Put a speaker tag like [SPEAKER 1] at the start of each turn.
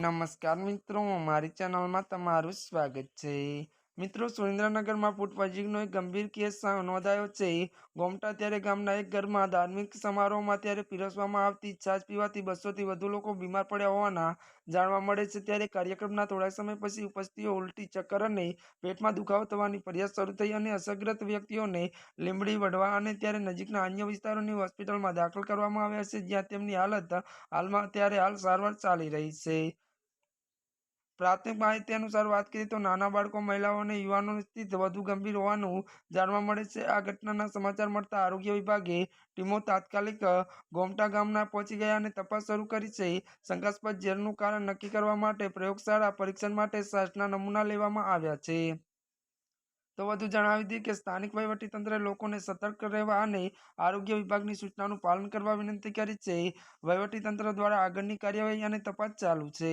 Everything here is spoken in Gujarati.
[SPEAKER 1] નમસ્કાર મિત્રો, મારી ચેનલમાં તમારું સ્વાગત છે. મિત્રો, સુરેન્દ્રનગરમાં ફૂડ પોઈઝનિંગનો એક ગંભીર કેસ નોંધાયો છે. ગોમટા ત્યારે ગામના એક ઘરમાં ધાર્મિક સમારોહમાં ત્યારે પીરસવામાં આવતી છાશ પીવાથી બસોથી વધુ લોકો બીમાર પડ્યા હોવાના જાણવા મળે છે. ત્યારે કાર્યક્રમના થોડા સમય પછી ઉપસ્થિતિઓ ઉલટી ચક્કર અને પેટમાં દુખાવો થવાની ફરિયાદ શરૂ થઈ અને અસરગ્રસ્ત વ્યક્તિઓને લીંબડી વઢવા અને ત્યારે નજીકના અન્ય વિસ્તારોની હોસ્પિટલમાં દાખલ કરવામાં આવ્યા છે, જ્યાં તેમની હાલત હાલમાં ત્યારે હાલ સારવાર ચાલી રહી છે. પ્રાથમિક માહિતી અનુસાર વાત કરીએ તો નાના બાળકો, મહિલાઓ અને યુવાનોની સ્થિતિ વધુ ગંભીર હોવાનું જાણવા મળે છે. આ ઘટનાના સમાચાર મળતા આરોગ્ય વિભાગે ટીમો તાત્કાલિક ગોમટા ગામના પહોંચી ગયા અને તપાસ શરૂ કરી છે. શંકાસ્પદ ઝેરનું કારણ નક્કી કરવા માટે પ્રયોગશાળા પરીક્ષણ માટે શ્વાસના નમૂના લેવામાં આવ્યા છે. તો વધુ જણાવી દઈએ કે સ્થાનિક વહીવટીતંત્રે લોકોને સતર્ક રહેવા અને આરોગ્ય વિભાગની સૂચનાનું પાલન કરવા વિનંતી કરી છે. વહીવટીતંત્ર દ્વારા આગળની કાર્યવાહી અને તપાસ ચાલુ છે.